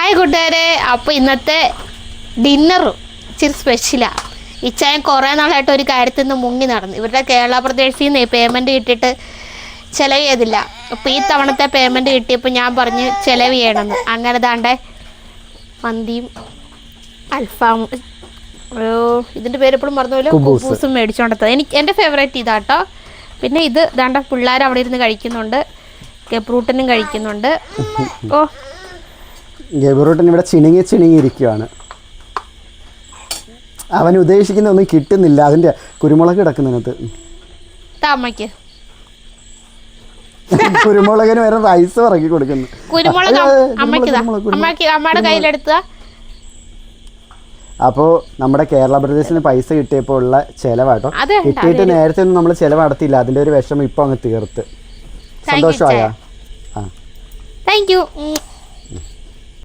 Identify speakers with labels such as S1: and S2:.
S1: Hi കൂട്ടുകാരെ. അപ്പോൾ ഇന്നത്തെ ഡിന്നറും ഇച്ചിരി സ്പെഷ്യലാണ് ഇച്ചായൻ കുറേ നാളായിട്ട് ഒരു കാര്യത്തിൽ നിന്ന് മുങ്ങി നടന്നു. ഇവരുടെ കേരള പ്രദേശിൽ നിന്ന് പേയ്മെന്റ് കിട്ടിയിട്ട് ചിലവ് ചെയ്തില്ല. അപ്പോൾ ഈ തവണത്തെ പേയ്മെന്റ് കിട്ടിയപ്പോൾ ഞാൻ പറഞ്ഞ് ചിലവ് ചെയ്യണമെന്ന്. അങ്ങനെ താണ്ടേ മന്തിയും അൽഫാമും. ഒരു ഇതിന്റെ പേര് എപ്പോഴും പറഞ്ഞ
S2: പോലെ
S1: കുബൂസും. മേടിച്ചോണ്ടത് എനിക്ക് എന്റെ ഫേവറേറ്റ് ഇതാട്ടോ. പിന്നെ ഇത് ദാണ്ട പിള്ളേർ അവിടെ ഇരുന്ന് കഴിക്കുന്നുണ്ട്. കെപ്രൂട്ടനും കഴിക്കുന്നുണ്ട്. ഓ
S2: ഗബറൂട്ടൻ ഇവിടെ ചിണുങ്ങി ചിണുങ്ങി ഇരിക്കുവാണ് അവൻ ഉദ്ദേശിക്കുന്ന ഒന്നും കിട്ടുന്നില്ല. അതിന്റെ കുരുമുളക് കിടക്കുന്നതിനകത്ത് കുരുമുളകിന് വരെ റൈസ് ഇറക്കി കൊടുക്കുന്നു. അപ്പോൾ നമ്മുടെ കേരള പ്രദേശത്തിന് പൈസ കിട്ടിയപ്പോൾ ഉള്ള ചെലവാട്ടോ. കിട്ടിയിട്ട് നേരത്തെ ഒന്നും നമ്മൾ ചെലവ് നടത്തിയില്ല അതിന്റെ ഒരു വിഷമം ഇപ്പൊ അങ്ങ് തീർത്ത്. സന്തോഷമായ? ആ.
S1: Thank you